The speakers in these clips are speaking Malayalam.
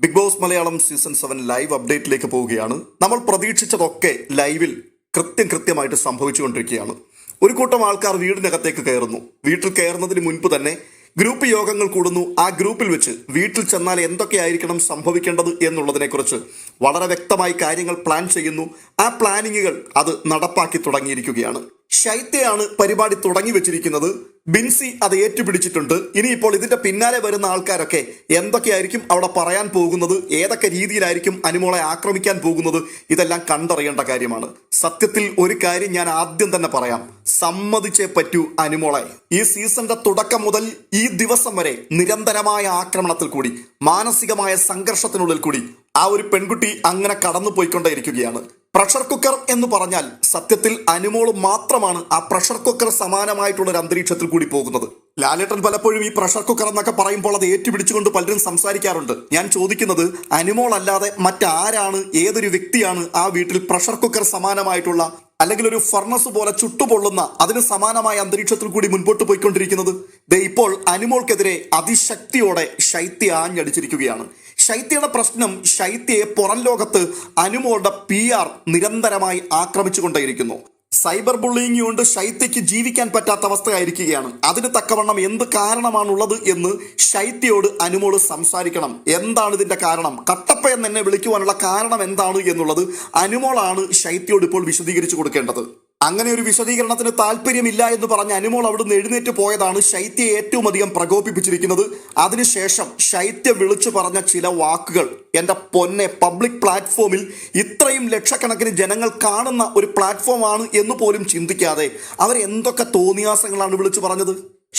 Big boss Malayalam season seven live അപ്ഡേറ്റിലേക്ക് പോവുകയാണ്. നമ്മൾ പ്രതീക്ഷിച്ചതൊക്കെ ലൈവിൽ കൃത്യം കൃത്യമായിട്ട് സംഭവിച്ചുകൊണ്ടിരിക്കുകയാണ്. ഒരു കൂട്ടം ആൾക്കാർ വീടിനകത്തേക്ക് കയറുന്നു. വീട്ടിൽ കയറുന്നതിന് മുൻപ് തന്നെ ഗ്രൂപ്പ് യോഗങ്ങൾ കൂടുന്നു. ആ ഗ്രൂപ്പിൽ വെച്ച് വീട്ടിൽ ചെന്നാൽ എന്തൊക്കെയായിരിക്കണം സംഭവിക്കേണ്ടത് എന്നുള്ളതിനെക്കുറിച്ച് വളരെ വ്യക്തമായി കാര്യങ്ങൾ പ്ലാൻ ചെയ്യുന്നു. ആ പ്ലാനിങ്ങുകൾ അത് നടപ്പാക്കി തുടങ്ങിയിരിക്കുകയാണ്. ശൈത്യയാണ് പരിപാടി തുടങ്ങി വെച്ചിരിക്കുന്നത്. ബിൻസി അത് ഏറ്റുപിടിച്ചിട്ടുണ്ട്. ഇനിയിപ്പോൾ ഇതിന്റെ പിന്നാലെ വരുന്ന ആൾക്കാരൊക്കെ എന്തൊക്കെയായിരിക്കും അവിടെ പറയാൻ പോകുന്നത്? ഏതൊക്കെ രീതിയിലായിരിക്കും അനുമോളെ ആക്രമിക്കാൻ പോകുന്നത്? ഇതെല്ലാം കണ്ടറിയേണ്ട കാര്യമാണ്. സത്യത്തിൽ ഒരു കാര്യം ഞാൻ ആദ്യം തന്നെ പറയാം. സമ്മതിച്ചേ പറ്റൂ അനുമോളെ. ഈ സീസണിന്റെ തുടക്കം മുതൽ ഈ ദിവസം വരെ നിരന്തരമായ ആക്രമണത്തിൽ കൂടി മാനസികമായ സംഘർഷത്തിനുള്ളിൽ കൂടി ആ ഒരു പെൺകുട്ടി അങ്ങനെ കടന്നു പോയിക്കൊണ്ടേയിരിക്കുകയാണ് പ്രഷർ കുക്കർ എന്ന് പറഞ്ഞാൽ സത്യത്തിൽ അനുമോൾ മാത്രമാണ് ആ പ്രഷർ കുക്കർ സമാനമായിട്ടുള്ള ഒരു അന്തരീക്ഷത്തിൽ കൂടി പോകുന്നത്. ലാലേട്ടൻ പലപ്പോഴും ഈ പ്രഷർ കുക്കർ എന്നൊക്കെ പറയുമ്പോൾ അത് ഏറ്റുപിടിച്ചുകൊണ്ട് പലരും സംസാരിക്കാറുണ്ട്. ഞാൻ ചോദിക്കുന്നത് അനുമോൾ അല്ലാതെ മറ്റാരാണ് ഏതൊരു വ്യക്തിയാണ് ആ വീട്ടിൽ പ്രഷർ കുക്കർ സമാനമായിട്ടുള്ള അല്ലെങ്കിൽ ഒരു ഫർണസ് പോലെ ചുട്ടുപൊള്ളുന്ന അതിന് സമാനമായ അന്തരീക്ഷത്തിൽ കൂടി മുൻപോട്ട് പോയിക്കൊണ്ടിരിക്കുന്നത്? ദേ ഇപ്പോൾ അനുമോൾക്കെതിരെ അതിശക്തിയോടെ ശൈത്യ ആഞ്ഞടിച്ചിരിക്കുകയാണ്. ശൈത്യയുടെ പ്രശ്നം ശൈത്യയെ പുറം ലോകത്ത് അനുമോളുടെ പി ആർ നിരന്തരമായി ആക്രമിച്ചുകൊണ്ടേയിരിക്കുന്നു. സൈബർ ബുള്ളിങ് കൊണ്ട് ശൈത്യയ്ക്ക് ജീവിക്കാൻ പറ്റാത്ത അവസ്ഥയായിരിക്കുകയാണ്. അതിന് തക്കവണ്ണം എന്ത് കാരണമാണുള്ളത് എന്ന് ശൈത്യയോട് അനുമോൾ സംസാരിക്കണം. എന്താണ് ഇതിന്റെ കാരണം? കട്ടപ്പ എന്ന് എന്നെ വിളിക്കുവാനുള്ള കാരണം എന്താണ് എന്നുള്ളത് അനുമോളാണ് ശൈത്യയോട് ഇപ്പോൾ വിശദീകരിച്ചു കൊടുക്കേണ്ടത്. അങ്ങനെ ഒരു വിശദീകരണത്തിന് താല്പര്യമില്ല എന്ന് പറഞ്ഞ് അനുമോൾ അവിടുന്ന് എഴുന്നേറ്റ് പോയതാണ് ശൈത്യയെ ഏറ്റവും അധികം പ്രകോപിപ്പിച്ചിരിക്കുന്നത്. അതിനുശേഷം ശൈത്യ വിളിച്ചു പറഞ്ഞ ചില വാക്കുകൾ എന്റെ പൊന്നെ പബ്ലിക് പ്ലാറ്റ്ഫോമിൽ ഇത്രയും ലക്ഷക്കണക്കിന് ജനങ്ങൾ കാണുന്ന ഒരു പ്ലാറ്റ്ഫോമാണ് എന്ന് പോലും ചിന്തിക്കാതെ അവർ എന്തൊക്കെ തോന്നിയാസങ്ങളാണ് വിളിച്ചു പറഞ്ഞത്?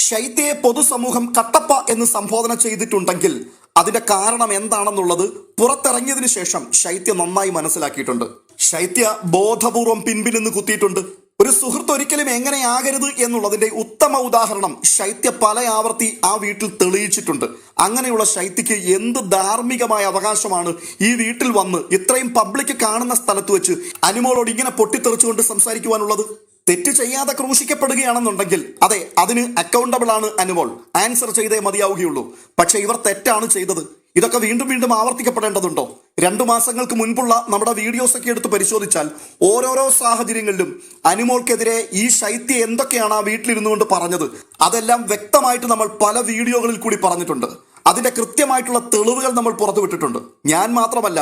ശൈത്യയെ പൊതുസമൂഹം കട്ടപ്പ എന്ന് സംബോധന ചെയ്തിട്ടുണ്ടെങ്കിൽ അതിന്റെ കാരണം എന്താണെന്നുള്ളത് പുറത്തിറങ്ങിയതിനു ശേഷം ശൈത്യ നന്നായി മനസ്സിലാക്കിയിട്ടുണ്ട്. ശൈത്യ ബോധപൂർവം പിൻപിൽ നിന്ന് കുത്തിയിട്ടുണ്ട്. ഒരു സുഹൃത്ത് ഒരിക്കലും എങ്ങനെയാകരുത് എന്നുള്ളതിന്റെ ഉത്തമ ഉദാഹരണം ശൈത്യ പല ആവർത്തി ആ വീട്ടിൽ തെളിയിച്ചിട്ടുണ്ട്. അങ്ങനെയുള്ള ശൈത്യക്ക് എന്ത് ധാർമ്മികമായ അവകാശമാണ് ഈ വീട്ടിൽ വന്ന് ഇത്രയും പബ്ലിക് കാണുന്ന സ്ഥലത്ത് വെച്ച് അനുമോളോട് ഇങ്ങനെ പൊട്ടിത്തെറിച്ചുകൊണ്ട് സംസാരിക്കുവാനുള്ളത്? തെറ്റ് ചെയ്യാതെ ക്രൂശിക്കപ്പെടുകയാണെന്നുണ്ടെങ്കിൽ അതെ അതിന് അക്കൗണ്ടബിൾ ആണ് അനുമോൾ. ആൻസർ ചെയ്തേ മതിയാവുകയുള്ളൂ. പക്ഷെ ഇവർ തെറ്റാണ് ചെയ്തത്. ഇതൊക്കെ വീണ്ടും വീണ്ടും ആവർത്തിക്കപ്പെടേണ്ടതുണ്ടോ? രണ്ടു മാസങ്ങൾക്ക് മുൻപുള്ള നമ്മുടെ വീഡിയോസ് ഒക്കെ എടുത്ത് പരിശോധിച്ചാൽ ഓരോരോ സാഹചര്യങ്ങളിലും അനുമോൾക്കെതിരെ ഈ ശൈത്യം എന്തൊക്കെയാണ് ആ വീട്ടിലിരുന്നു കൊണ്ട് പറഞ്ഞത്? അതെല്ലാം വ്യക്തമായിട്ട് നമ്മൾ പല വീഡിയോകളിൽ കൂടി പറഞ്ഞിട്ടുണ്ട്. അതിന്റെ കൃത്യമായിട്ടുള്ള തെളിവുകൾ നമ്മൾ പുറത്തുവിട്ടിട്ടുണ്ട്. ഞാൻ മാത്രമല്ല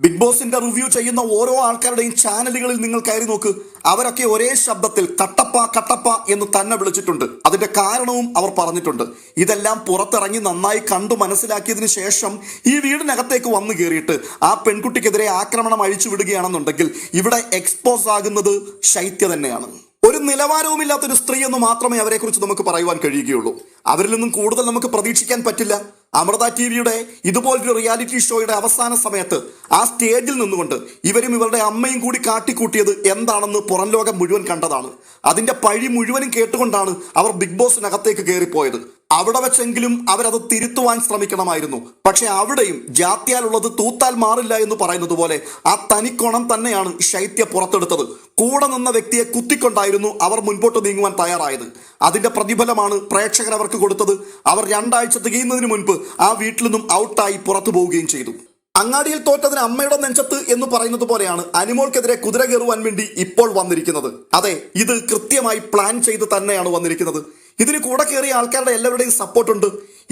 ബിഗ് ബോസിന്റെ റിവ്യൂ ചെയ്യുന്ന ഓരോ ആൾക്കാരുടെയും ചാനലുകളിൽ നിങ്ങൾ കയറി നോക്ക്. അവരൊക്കെ ഒരേ ശബ്ദത്തിൽ കട്ടപ്പ കട്ടപ്പ എന്ന് തന്നെ വിളിച്ചിട്ടുണ്ട്. അതിന്റെ കാരണവും അവർ പറഞ്ഞിട്ടുണ്ട്. ഇതെല്ലാം പുറത്തിറങ്ങി നന്നായി കണ്ടു മനസ്സിലാക്കിയതിന് ശേഷം ഈ വീടിനകത്തേക്ക് വന്നു കയറിയിട്ട് ആ പെൺകുട്ടിക്കെതിരെ ആക്രമണം അഴിച്ചു വിടുകയാണെന്നുണ്ടെങ്കിൽ ഇവിടെ എക്സ്പോസ് ആകുന്നത് ശൈത്യ തന്നെയാണ്. ഒരു നിലവാരവുമില്ലാത്തൊരു സ്ത്രീ എന്ന് മാത്രമേ അവരെക്കുറിച്ച് നമുക്ക് പറയുവാൻ കഴിയുകയുള്ളൂ. അവരിൽ നിന്നും കൂടുതൽ നമുക്ക് പ്രതീക്ഷിക്കാൻ പറ്റില്ല. അമൃത ടി വിയുടെ ഇതുപോലൊരു റിയാലിറ്റി ഷോയുടെ അവസാന സമയത്ത് ആ സ്റ്റേജിൽ നിന്നുകൊണ്ട് ഇവരും ഇവരുടെ അമ്മയും കൂടി കാട്ടിക്കൂട്ടിയത് എന്താണെന്ന് പുറം ലോകം മുഴുവൻ കണ്ടതാണ്. അതിന്റെ പഴി മുഴുവനും കേട്ടുകൊണ്ടാണ് അവർ ബിഗ് ബോസിനകത്തേക്ക് കയറിപ്പോയത്. അവിടെ വെച്ചെങ്കിലും അവരത് തിരുത്തുവാൻ ശ്രമിക്കണമായിരുന്നു. പക്ഷെ അവിടെയും ജാത്യാലുള്ളത് തൂത്താൽ മാറില്ല എന്ന് പറയുന്നത് പോലെ ആ തനിക്കോണം തന്നെയാണ് ശൈത്യ പുറത്തെടുത്തത്. കൂടെ നിന്ന വ്യക്തിയെ കുത്തിക്കൊണ്ടായിരുന്നു അവർ മുൻപോട്ട് നീങ്ങുവാൻ തയ്യാറായത്. അതിന്റെ പ്രതിഫലമാണ് പ്രേക്ഷകർ അവർക്ക് കൊടുത്തത്. അവർ രണ്ടാഴ്ച തികയുന്നതിന് മുൻപ് ആ വീട്ടിൽ നിന്നും ഔട്ടായി പുറത്തു പോവുകയും ചെയ്തു. അങ്ങാടിയിൽ തോറ്റതിന് അമ്മയുടെ നെഞ്ചത്ത് എന്ന് പറയുന്നത് പോലെയാണ് അനിമോൾക്കെതിരെ കുതിര കയറുവാൻ വേണ്ടി ഇപ്പോൾ വന്നിരിക്കുന്നത്. അതെ ഇത് കൃത്യമായി പ്ലാൻ ചെയ്ത് തന്നെയാണ് വന്നിരിക്കുന്നത്. ഇതിന് കൂടെ കയറിയ ആൾക്കാരുടെ എല്ലാവരുടെയും സപ്പോർട്ടുണ്ട്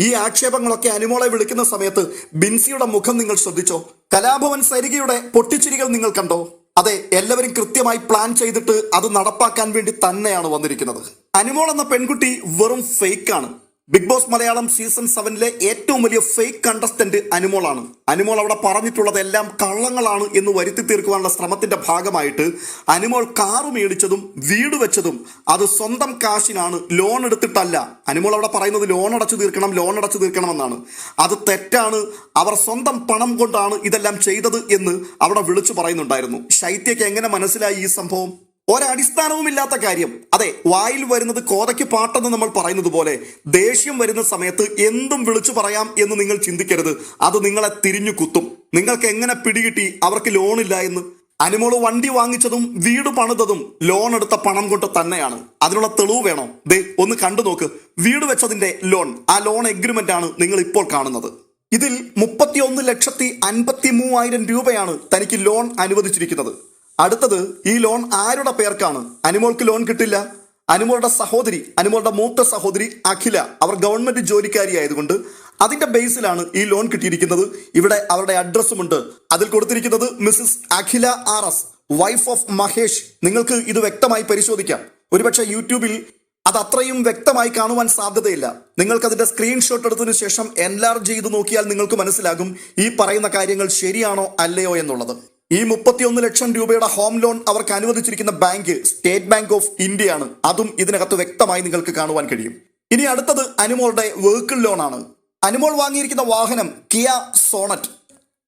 ഈ ആക്ഷേപങ്ങളൊക്കെ അനുമോളെ വിളിക്കുന്ന സമയത്ത് ബിൻസിയുടെ മുഖം നിങ്ങൾ ശ്രദ്ധിച്ചോ? കലാഭവൻ സരികയുടെ പൊട്ടിച്ചിരികൾ നിങ്ങൾ കണ്ടോ? അതെ എല്ലാവരും കൃത്യമായി പ്ലാൻ ചെയ്തിട്ട് അത് നടപ്പാക്കാൻ വേണ്ടി തന്നെയാണ് വന്നിരിക്കുന്നത്. അനുമോൾ എന്ന പെൺകുട്ടി വെറും ഫേക്കാണ് ബിഗ് ബോസ് മലയാളം സീസൺ സെവനിലെ ഏറ്റവും വലിയ ഫേക്ക് കണ്ടസ്റ്റന്റ് അനുമോളാണ്. അനുമോൾ അവിടെ പറഞ്ഞിട്ടുള്ളതെല്ലാം കള്ളങ്ങളാണ് എന്ന് വരുത്തി തീർക്കുവാനുള്ള ശ്രമത്തിന്റെ ഭാഗമായിട്ട് അനുമോൾ കാറ് മേടിച്ചതും വീട് വെച്ചതും അത് സ്വന്തം കാശിനാണ് ലോൺ എടുത്തിട്ടല്ല. അനുമോൾ അവിടെ പറയുന്നത് ലോൺ അടച്ചു തീർക്കണം ലോൺ അടച്ചു തീർക്കണമെന്നാണ് അത് തെറ്റാണ് അവർ സ്വന്തം പണം കൊണ്ടാണ് ഇതെല്ലാം ചെയ്തത് എന്ന് അവിടെ വിളിച്ചു പറയുന്നുണ്ടായിരുന്നു. ശൈത്യക്ക് എങ്ങനെ മനസ്സിലായി ഈ സംഭവം? ഒരടിസ്ഥാനവുമില്ലാത്ത കാര്യം. അതെ വായിൽ വരുന്നത് കോതയ്ക്ക് പാട്ടെന്ന് നമ്മൾ പറയുന്നത് പോലെ ദേഷ്യം വരുന്ന സമയത്ത് എന്തും വിളിച്ചു പറയാം എന്ന് നിങ്ങൾ ചിന്തിക്കരുത്. അത് നിങ്ങളെ തിരിഞ്ഞു കുത്തും. നിങ്ങൾക്ക് എങ്ങനെ പിടികിട്ടി? അവർക്ക് ലോണില്ല എന്ന്. അനുമോൾ വണ്ടി വാങ്ങിച്ചതും വീട് പണിതതും ലോൺ എടുത്ത പണം കൊണ്ട് തന്നെയാണ്. അതിനുള്ള തെളിവ് വേണോ? ദേ ഒന്ന് കണ്ടു നോക്ക്. വീട് വെച്ചതിന്റെ ലോൺ ആ ലോൺ എഗ്രിമെന്റ് ആണ് നിങ്ങൾ ഇപ്പോൾ കാണുന്നത്. ഇതിൽ മുപ്പത്തിയൊന്ന് ലക്ഷത്തി അൻപത്തി മൂവായിരം രൂപയാണ് തനിക്ക് ലോൺ അനുവദിച്ചിരിക്കുന്നത്. അടുത്തത് ഈ ലോൺ ആരുടെ പേർക്കാണ്? അനുമോൾക്ക് ലോൺ കിട്ടില്ല. അനുമോളുടെ സഹോദരി അനുമോളുടെ മൂത്ത സഹോദരി അഖില അവർ ഗവൺമെന്റ് ജോലിക്കാരി ആയതുകൊണ്ട് അതിന്റെ ബേസിലാണ് ഈ ലോൺ കിട്ടിയിരിക്കുന്നത്. ഇവിടെ അവരുടെ അഡ്രസ്സുമുണ്ട്. അതിൽ കൊടുത്തിരിക്കുന്നത് Mrs Akhila R S wife of Mahesh. നിങ്ങൾക്ക് ഇത് വ്യക്തമായി പരിശോധിക്കാം. ഒരുപക്ഷെ യൂട്യൂബിൽ അത് അത്രയും വ്യക്തമായി കാണുവാൻ സാധ്യതയില്ല. നിങ്ങൾക്ക് അതിന്റെ സ്ക്രീൻഷോട്ട് എടുത്തതിനു ശേഷം എൻലാർജ് ചെയ്ത് നോക്കിയാൽ നിങ്ങൾക്ക് മനസ്സിലാകും ഈ പറയുന്ന കാര്യങ്ങൾ ശരിയാണോ അല്ലയോ എന്നുള്ളത്. ഈ മുപ്പത്തിയൊന്ന് ലക്ഷം രൂപയുടെ ഹോം ലോൺ അവർക്ക് അനുവദിച്ചിരിക്കുന്ന ബാങ്ക് സ്റ്റേറ്റ് ബാങ്ക് ഓഫ് ഇന്ത്യയാണ്. അതും ഇതിനകത്ത് വ്യക്തമായി നിങ്ങൾക്ക് കാണുവാൻ കഴിയും. ഇനി അടുത്തത് അനുമോളുടെ വെഹിക്കിൾ ലോൺ ആണ് അനുമോൾ വാങ്ങിയിരിക്കുന്ന വാഹനം കിയ സോണറ്റ്.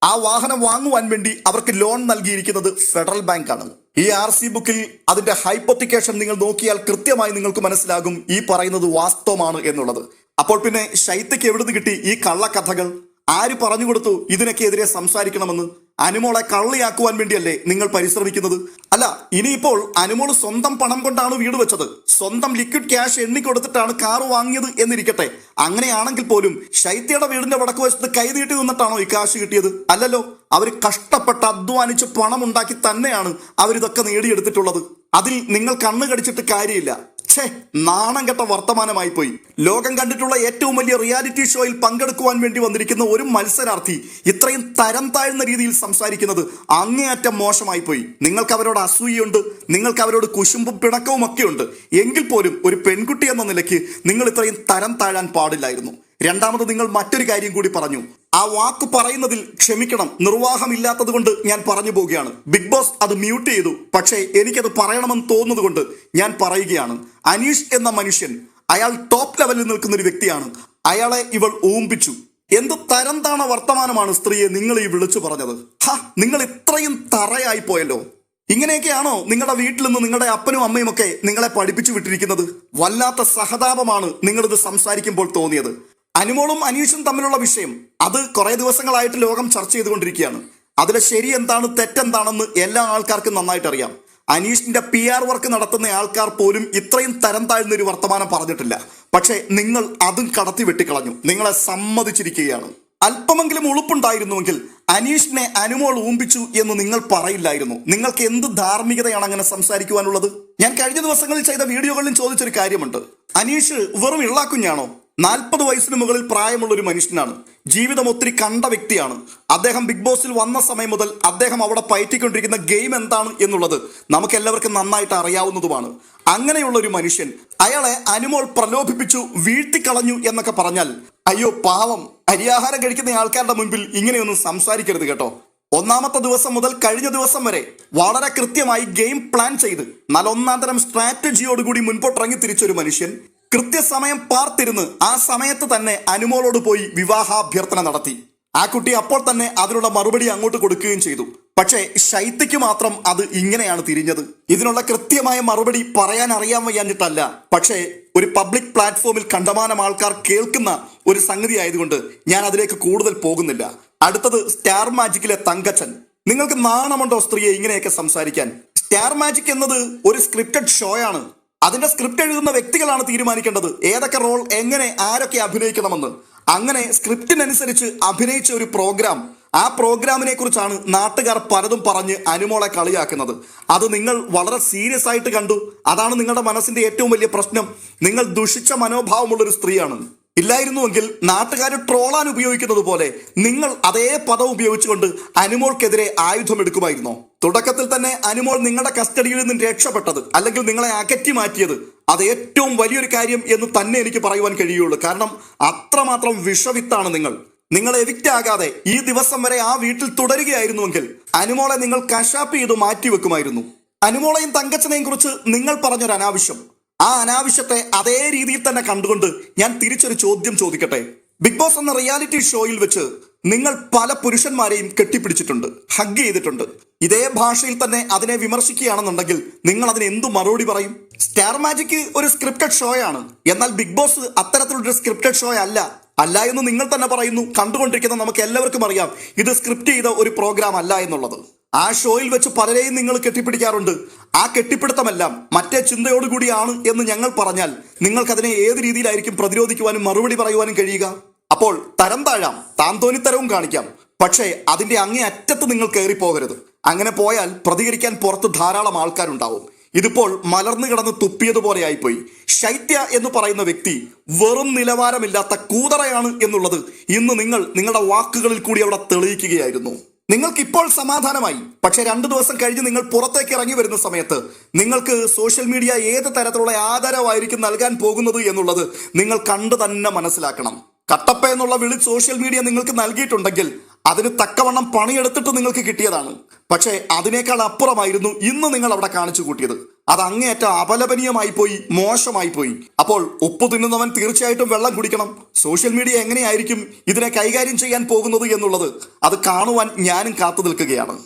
ആ വാഹനം വാങ്ങുവാൻ വേണ്ടി അവർക്ക് ലോൺ നൽകിയിരിക്കുന്നത് ഫെഡറൽ ബാങ്ക് ആണ് ഈ ആർ സി ബുക്കിൽ അതിന്റെ ഹൈപ്പൊത്തിക്കേഷൻ നിങ്ങൾ നോക്കിയാൽ കൃത്യമായി നിങ്ങൾക്ക് മനസ്സിലാകും. ഈ പറയുന്നത് വാസ്തവമാണ് എന്നുള്ളത്. അപ്പോൾ പിന്നെ ശൈത്യക്ക് എവിടുന്ന് കിട്ടി ഈ കള്ളക്കഥകൾ? ആര് പറഞ്ഞു കൊടുത്തു? ഇതിനൊക്കെ എതിരെ സംസാരിക്കണമെന്ന്? അനുമോളെ കള്ളിയാക്കുവാൻ വേണ്ടിയല്ലേ നിങ്ങൾ പരിശ്രമിക്കുന്നത്? അല്ല ഇനിയിപ്പോൾ അനുമോൾ സ്വന്തം പണം കൊണ്ടാണ് വീട് വെച്ചത്. സ്വന്തം ലിക്വിഡ് ക്യാഷ് എണ്ണിക്കൊടുത്തിട്ടാണ് കാർ വാങ്ങിയത് എന്നിരിക്കട്ടെ. അങ്ങനെയാണെങ്കിൽ പോലും ശൈത്യയുടെ വീടിന്റെ വടക്ക് വശത്ത് കൈനീട്ടി നിന്നിട്ടാണോ ഈ കാശ് കിട്ടിയത്? അല്ലല്ലോ അവർ കഷ്ടപ്പെട്ട് അധ്വാനിച്ച് പണം ഉണ്ടാക്കി തന്നെയാണ് അവരിതൊക്കെ നേടിയെടുത്തിട്ടുള്ളത്. അതിൽ നിങ്ങൾ കണ്ണു കടിച്ചിട്ട് കാര്യമില്ല. ഛേ നാണം കെട്ട വർത്തമാനമായി പോയി. ലോകം കണ്ടിട്ടുള്ള ഏറ്റവും വലിയ റിയാലിറ്റി ഷോയിൽ പങ്കെടുക്കുവാൻ വേണ്ടി വന്നിരിക്കുന്ന ഒരു മത്സരാർത്ഥി ഇത്രയും തരം താഴ്ന്ന രീതിയിൽ സംസാരിക്കുന്നത് അങ്ങേയറ്റം മോശമായി പോയി. നിങ്ങൾക്ക് അവരോട് അസൂയുണ്ട് നിങ്ങൾക്ക് അവരോട് കുശുമ്പും പിണക്കവും ഒക്കെ ഉണ്ട് എങ്കിൽ പോലും ഒരു പെൺകുട്ടി എന്ന നിലയ്ക്ക് നിങ്ങൾ ഇത്രയും തരം താഴാൻ പാടില്ലായിരുന്നു. രണ്ടാമത് നിങ്ങൾ മറ്റൊരു കാര്യം കൂടി പറഞ്ഞു. ആ വാക്ക് പറയുന്നതിൽ ക്ഷമിക്കണം. നിർവാഹമില്ലാത്തത് കൊണ്ട് ഞാൻ പറഞ്ഞു പോവുകയാണ്. ബിഗ് ബോസ് അത് മ്യൂട്ട് ചെയ്തു. പക്ഷേ എനിക്കത് പറയണമെന്ന് തോന്നുന്നത് ഞാൻ പറയുകയാണ്. അനീഷ് എന്ന മനുഷ്യൻ അയാൾ ടോപ്പ് ലെവലിൽ നിൽക്കുന്ന ഒരു വ്യക്തിയാണ്. അയാളെ ഇവൾ ഊമ്പിച്ചു എന്ത് തരം താണ വർത്തമാനമാണ് സ്ത്രീയെ നിങ്ങൾ ഈ വിളിച്ചു പറഞ്ഞത്? ഹ നിങ്ങൾ ഇത്രയും തറയായി പോയല്ലോ. ഇങ്ങനെയൊക്കെയാണോ നിങ്ങളുടെ വീട്ടിൽ നിന്ന് നിങ്ങളുടെ അപ്പനും അമ്മയും ഒക്കെ നിങ്ങളെ പഠിപ്പിച്ചു വിട്ടിരിക്കുന്നത്? വല്ലാത്ത സഹതാപമാണ് നിങ്ങളിത് സംസാരിക്കുമ്പോൾ തോന്നിയത്. അനുമോളും അനീഷും തമ്മിലുള്ള വിഷയം അത് കുറെ ദിവസങ്ങളായിട്ട് ലോകം ചർച്ച ചെയ്തുകൊണ്ടിരിക്കുകയാണ്. അതിലെ ശരി എന്താണ് തെറ്റെന്താണെന്ന് എല്ലാ ആൾക്കാർക്കും നന്നായിട്ട് അറിയാം. അനീഷിന്റെ പി ആർ വർക്ക് നടത്തുന്ന ആൾക്കാർ പോലും ഇത്രയും തരം താഴ്ന്ന ഒരു വർത്തമാനം പറഞ്ഞിട്ടില്ല. പക്ഷേ നിങ്ങൾ അതും കടത്തി വെട്ടിക്കളഞ്ഞു. നിങ്ങളെ സമ്മതിച്ചിരിക്കുകയാണ്. അല്പമെങ്കിലും ഉളുപ്പുണ്ടായിരുന്നുവെങ്കിൽ അനീഷിനെ അനുമോൾ ഊമ്പിച്ചു എന്ന് നിങ്ങൾ പറയില്ലായിരുന്നു. നിങ്ങൾക്ക് എന്ത് ധാർമ്മികതയാണ് അങ്ങനെ സംസാരിക്കുവാനുള്ളത്? ഞാൻ കഴിഞ്ഞ ദിവസങ്ങളിൽ ചെയ്ത വീഡിയോകളിലും ചോദിച്ചൊരു കാര്യമുണ്ട്. അനീഷ് വെറും ഇള്ളാക്കുഞ്ഞാണോ? നാൽപ്പത് വയസ്സിന് മുകളിൽ പ്രായമുള്ള ഒരു മനുഷ്യനാണ്. ജീവിതം ഒത്തിരി കണ്ട വ്യക്തിയാണ്. അദ്ദേഹം ബിഗ് ബോസിൽ വന്ന സമയം മുതൽ അദ്ദേഹം അവിടെ പയറ്റിക്കൊണ്ടിരിക്കുന്ന ഗെയിം എന്താണ് എന്നുള്ളത് നമുക്ക് എല്ലാവർക്കും നന്നായിട്ട് അറിയാവുന്നതുമാണ്. അങ്ങനെയുള്ള ഒരു മനുഷ്യൻ അയാളെ അനുമോൾ പ്രലോഭിപ്പിച്ചു വീഴ്ത്തിക്കളഞ്ഞു എന്നൊക്കെ പറഞ്ഞാൽ അയ്യോ പാവം അരിയാഹാരം കഴിക്കുന്ന ആൾക്കാരുടെ മുൻപിൽ ഇങ്ങനെയൊന്നും സംസാരിക്കരുത് കേട്ടോ. ഒന്നാമത്തെ ദിവസം മുതൽ കഴിഞ്ഞ ദിവസം വരെ വളരെ കൃത്യമായി ഗെയിം പ്ലാൻ ചെയ്ത് നല്ല ഒന്നാം തരം സ്ട്രാറ്റജിയോടുകൂടി മുൻപോട്ടിറങ്ങി തിരിച്ചൊരു മനുഷ്യൻ കൃത്യസമയം പാർത്തിരുന്ന് ആ സമയത്ത് തന്നെ അനുമോളോട് പോയി വിവാഹാഭ്യർത്ഥന നടത്തി. ആ കുട്ടി അപ്പോൾ തന്നെ അതിനുള്ള മറുപടി അങ്ങോട്ട് കൊടുക്കുകയും ചെയ്തു. പക്ഷേ ശൈത്യക്ക് മാത്രം അത് ഇങ്ങനെയാണ് തിരിഞ്ഞത്. ഇതിനുള്ള കൃത്യമായ മറുപടി പറയാൻ അറിയാൻ വയ്യാഞ്ഞിട്ടല്ല. പക്ഷേ ഒരു പബ്ലിക് പ്ലാറ്റ്ഫോമിൽ കണ്ടമാനം ആൾക്കാർ കേൾക്കുന്ന ഒരു സംഗതി ആയതുകൊണ്ട് ഞാൻ അതിലേക്ക് കൂടുതൽ പോകുന്നില്ല. അടുത്തത് സ്റ്റാർ മാജിക്കിലെ തങ്കച്ചൻ. നിങ്ങൾക്ക് നാണമുണ്ടോ സ്ത്രീയെ ഇങ്ങനെയൊക്കെ സംസാരിക്കാൻ? സ്റ്റാർ മാജിക് എന്നത് ഒരു സ്ക്രിപ്റ്റഡ് ഷോയാണ് അതിന്റെ സ്ക്രിപ്റ്റ് എഴുതുന്ന വ്യക്തികളാണ് തീരുമാനിക്കേണ്ടത്. ഏതൊക്കെ റോൾ എങ്ങനെ ആരൊക്കെ അഭിനയിക്കണമെന്ന്. അങ്ങനെ സ്ക്രിപ്റ്റിനനുസരിച്ച് അഭിനയിച്ച ഒരു പ്രോഗ്രാം ആ പ്രോഗ്രാമിനെ കുറിച്ചാണ് നാട്ടുകാർ പലതും പറഞ്ഞ് അനുമോളെ കളിയാക്കുന്നത്. അത് നിങ്ങൾ വളരെ സീരിയസ് ആയിട്ട് കണ്ടു. അതാണ് നിങ്ങളുടെ മനസ്സിന്റെ ഏറ്റവും വലിയ പ്രശ്നം. നിങ്ങൾ ദുഷിച്ച മനോഭാവമുള്ള ഒരു സ്ത്രീയാണ്. ഇല്ലായിരുന്നുവെങ്കിൽ നാട്ടുകാർ ട്രോളാൻ ഉപയോഗിക്കുന്നത് പോലെ നിങ്ങൾ അതേ പദം ഉപയോഗിച്ചുകൊണ്ട് അനുമോൾക്കെതിരെ ആയുധം എടുക്കുമായിരുന്നോ തുടക്കത്തിൽ തന്നെ അനുമോൾ നിങ്ങളുടെ കസ്റ്റഡിയിൽ നിന്ന് രക്ഷപ്പെട്ടത് അല്ലെങ്കിൽ നിങ്ങളെ അകറ്റി മാറ്റിയത്. അത് ഏറ്റവും വലിയൊരു കാര്യം എന്ന് തന്നെ എനിക്ക് പറയുവാൻ കഴിയുള്ളൂ. കാരണം അത്രമാത്രം വിഷവിത്താണ് നിങ്ങൾ. നിങ്ങൾ എവിക്റ്റ് ആകാതെ ഈ ദിവസം വരെ ആ വീട്ടിൽ തുടരുകയായിരുന്നുവെങ്കിൽ അനുമോളെ നിങ്ങൾ കശാപ്പ് ചെയ്ത് മാറ്റിവെക്കുമായിരുന്നു. അനുമോളെയും തങ്കച്ചനെയും കുറിച്ച് നിങ്ങൾ പറഞ്ഞൊരു അനാവശ്യം ആ അനാവശ്യത്തെ അതേ രീതിയിൽ തന്നെ കണ്ടുകൊണ്ട് ഞാൻ തിരിച്ചൊരു ചോദ്യം ചോദിക്കട്ടെ? ബിഗ് ബോസ് എന്ന റിയാലിറ്റി ഷോയിൽ വെച്ച് നിങ്ങൾ പല പുരുഷന്മാരെയും കെട്ടിപ്പിടിച്ചിട്ടുണ്ട് ഹഗ് ചെയ്തിട്ടുണ്ട്. ഇതേ ഭാഷയിൽ തന്നെ അതിനെ വിമർശിക്കുകയാണെന്നുണ്ടെങ്കിൽ നിങ്ങൾ അതിന് എന്തു മറുപടി പറയും? സ്റ്റാർ മാജിക് ഒരു സ്ക്രിപ്റ്റഡ് ഷോയാണ് എന്നാൽ ബിഗ് ബോസ് അത്തരത്തിലൊരു സ്ക്രിപ്റ്റഡ് ഷോ അല്ല. അല്ല എന്ന് നിങ്ങൾ തന്നെ പറയുന്നു. കണ്ടുകൊണ്ടിരിക്കുന്ന നമുക്ക് എല്ലാവർക്കും അറിയാം. ഇത് സ്ക്രിപ്റ്റ് ചെയ്ത ഒരു പ്രോഗ്രാം അല്ല എന്നുള്ളത്. ആ ഷോയിൽ വെച്ച് പലരെയും നിങ്ങൾ കെട്ടിപ്പിടിക്കാറുണ്ട്. ആ കെട്ടിപ്പിടുത്തമെല്ലാം മറ്റേ ചിന്തയോടുകൂടിയാണ് എന്ന് ഞങ്ങൾ പറഞ്ഞാൽ നിങ്ങൾക്കതിനെ ഏത് രീതിയിലായിരിക്കും പ്രതിരോധിക്കുവാനും മറുപടി പറയുവാനും കഴിയുക? അപ്പോൾ തരം താഴാം താന്തോനിത്തരവും കാണിക്കാം. പക്ഷേ അതിന്റെ അങ്ങേ അറ്റത്ത് നിങ്ങൾ കയറി പോകരുത് അങ്ങനെ പോയാൽ പ്രതികരിക്കാൻ പുറത്ത് ധാരാളം ആൾക്കാരുണ്ടാവും. ഇതിപ്പോൾ മലർന്നു കിടന്ന് തുപ്പിയതുപോലെ ആയിപ്പോയി. ശൈത്യ എന്ന് പറയുന്ന വ്യക്തി വെറും നിലവാരമില്ലാത്ത കൂതറയാണ് എന്നുള്ളത് ഇന്ന് നിങ്ങൾ നിങ്ങളുടെ വാക്കുകളിൽ കൂടി അവിടെ തെളിയിക്കുകയായിരുന്നു. നിങ്ങൾക്ക് ഇപ്പോൾ സമാധാനമായി. പക്ഷെ രണ്ടു ദിവസം കഴിഞ്ഞ് നിങ്ങൾ പുറത്തേക്ക് ഇറങ്ങി വരുന്ന സമയത്ത് നിങ്ങൾക്ക് സോഷ്യൽ മീഡിയ ഏത് തരത്തിലുള്ള ആദരവായിരിക്കും നൽകാൻ പോകുന്നത് എന്നുള്ളത് നിങ്ങൾ കണ്ടു തന്നെ മനസ്സിലാക്കണം. കട്ടപ്പ എന്നുള്ള വിളി സോഷ്യൽ മീഡിയ നിങ്ങൾക്ക് നൽകിയിട്ടുണ്ടെങ്കിൽ അതിന് തക്കവണ്ണം പണിയെടുത്തിട്ട് നിങ്ങൾക്ക് കിട്ടിയതാണ്. പക്ഷേ അതിനേക്കാൾ അപ്പുറമായിരുന്നു ഇന്ന് നിങ്ങൾ അവിടെ കാണിച്ചു കൂട്ടിയത്. അത് അങ്ങേയറ്റം അപലപനീയമായി പോയി മോശമായി പോയി. അപ്പോൾ ഉപ്പ് തിന്നുന്നവൻ തീർച്ചയായിട്ടും വെള്ളം കുടിക്കണം. സോഷ്യൽ മീഡിയ എങ്ങനെയായിരിക്കും ഇതിനെ കൈകാര്യം ചെയ്യാൻ പോകുന്നത് എന്നുള്ളത് അത് കാണുവാൻ ഞാനും കാത്തു നിൽക്കുകയാണ്.